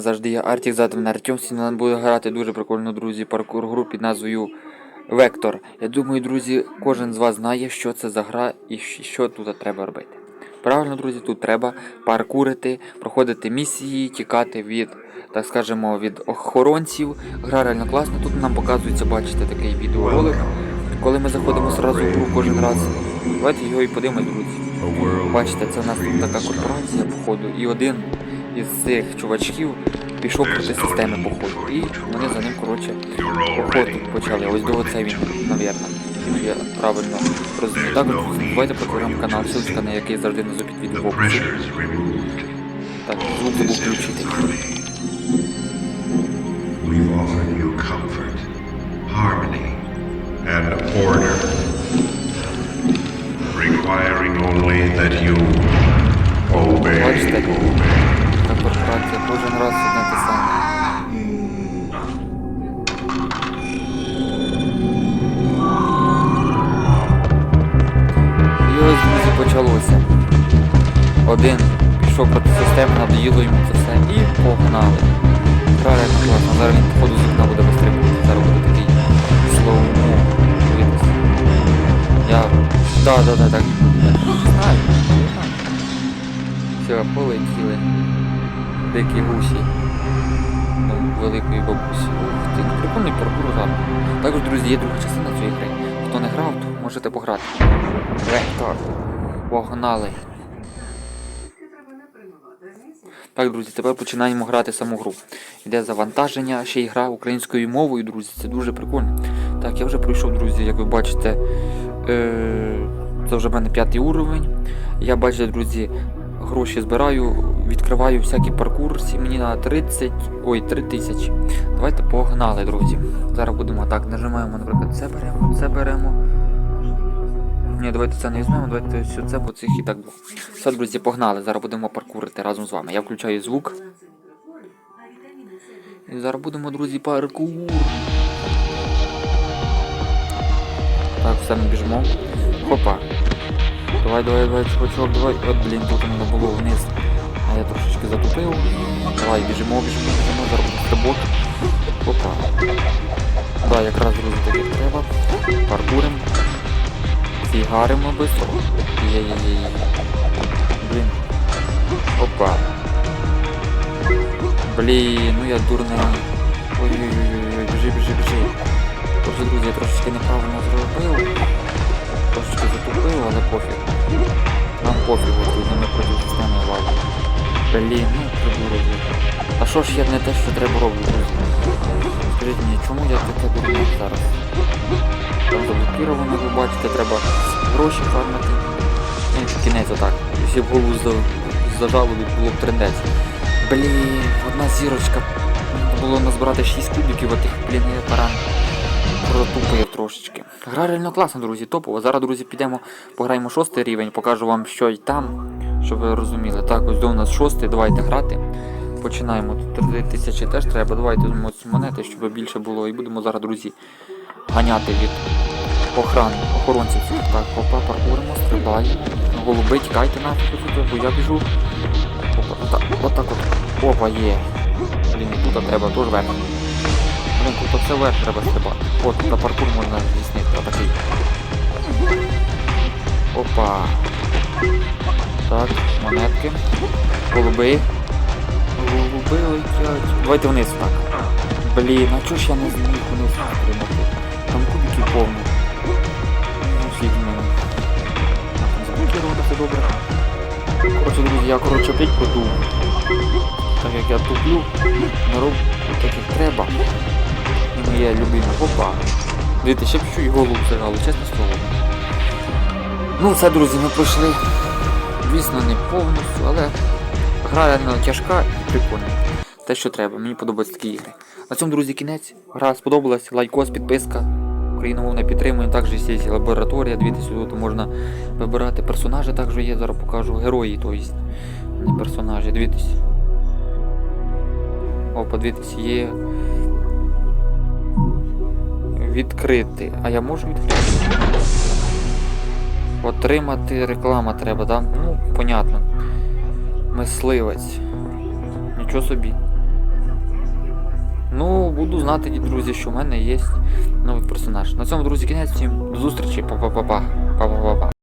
Завжди я Артік, задом на Артем. Сьогодні буде грати дуже прикольну, друзі, паркур гру під назвою Вектор. Я думаю, друзі, кожен з вас знає, що це за гра і що тут треба робити. Правильно, друзі, тут треба паркурити, проходити місії, тікати від, так скажемо, від охоронців. Гра реально класна. Тут нам показується, бачите, такий відеоролик. Коли ми заходимо зразу в гру кожен раз. Давайте його і подивимось, друзі. Бачите, це у нас тут така корпорація, походу, і один із цих чувачків пішов проти системи походу. І вони за ним, коротше, поход почали. Ось до оце він, навірно. Я правильно розумію. Так, давайте покажемо канал, ссылочка на який завжди внизу під відео в. Так, звук забув включити. Друзі. Один пішов проти системи, надоїло йому це все і погнали. Правильно, класно. Зараз він походу з вікна буде вистрибувати. Зараз буде такий слоумо. видос. Я. Да, да, да, так. Знаю. Все, полетіли. Дикі гусі. Ну, великої бабусі. Ух ти, прикольний паркур зараз. Також, друзі, є друга частина цієї гри. Хто не грав, то можете пограти. Вектор. Погнали. Так, друзі, тепер починаємо грати саму гру. Йде завантаження, ще й гра українською мовою, друзі. Це дуже прикольно. Так, я вже пройшов, друзі, як ви бачите. Е- це вже в мене п'ятий уровень. Я бачите, друзі, гроші збираю, відкриваю всякі паркурси, мені на 30, ой, 3 тисячі. Давайте погнали, друзі. Зараз будемо так, нажимаємо, наприклад, це беремо, це беремо. Ні, давайте це не візьмемо, давайте все це, бо цих і так було. Все, друзі, погнали. Зараз будемо паркурити разом з вами. Я включаю звук. І зараз будемо, друзі, паркур. Так, все, ми біжимо. Хопа. Давай, давай, давай, чувачок, давай. От, блін, тут мене було вниз. А я трошечки затупив. Давай, біжимо, біжимо, біжимо, зараз стрибок. Опа. Да, якраз, друзі, так як треба. Паркурим. Фігаримо быстро. Є-є-є. Блін. Опа. Блін, ну я дурний. Ой-ой-ой, біжи, біжи, біжи. Тож, друзі, я трошечки неправильно зробив. Трошечки затупив, але пофіг. Нам пофігу, друзі, ми проти системи вали. Блін, ну придурок. А що ж я не те, що треба роблю, друзі? Скажіть мені, чому я таке дурне зараз? Там заблокіровано, ви бачите, треба гроші фармити. Ну, кінець отак. Якщо б голову за- зажало, було б трендець. Блін, одна зірочка. Було назбирати 6 кубиків, а тих, блін, я паран протупив трошечки. Гра реально класна, друзі, топова. Зараз, друзі, підемо, пограємо шостий рівень, покажу вам, що й там, щоб ви розуміли. Так, ось до нас шостий, давайте грати. Починаємо. Тут 3 тисячі теж треба. Давайте ці монети, щоб більше було. І будемо зараз, друзі, ганяти від охрани, охоронців. Так, опа, паркуримо, стрибаємо. Голуби, тікайте нафіг бо я біжу. Опа, отак, отак от. Опа, є. Блін, тут треба теж вверх. Блін, тут все вверх треба стрибати. От, тут паркур можна здійснити, отакий. Опа. Так, монетки. Голуби. Голуби летять. Давайте вниз так. Блін, а чого ж я не зміг вниз стрибати? Там кубики повні. Ну, фіг з ними. Заблокировано, все добре. Коротше, друзі, я коротше опять продув. Так як я туплю, не роблю так як треба. І моя любима опа. Дивіться, ще б чуть голову зіграли, чесне слово. Ну це, друзі, ми пройшли. Звісно, не повністю, але гра реально тяжка і прикольна. Те, що треба, мені подобаються такі ігри. На цьому, друзі, кінець. Гра сподобалась, лайкос, підписка. Україномовне підтримує, також є лабораторія, дивіться сюди, то можна вибирати персонажі, також є, зараз покажу. Герої, то є, не персонажі, дивіться. О, подивіться, є. Відкрити. А я можу відкрити? Отримати реклама треба, так? Да? Ну, понятно. Мисливець. Нічого собі. Ну, буду знати, друзі, що в мене є новий персонаж. На цьому, друзі, кінець всім. До зустрічі. Па-па-па-па. Па-па-па-па.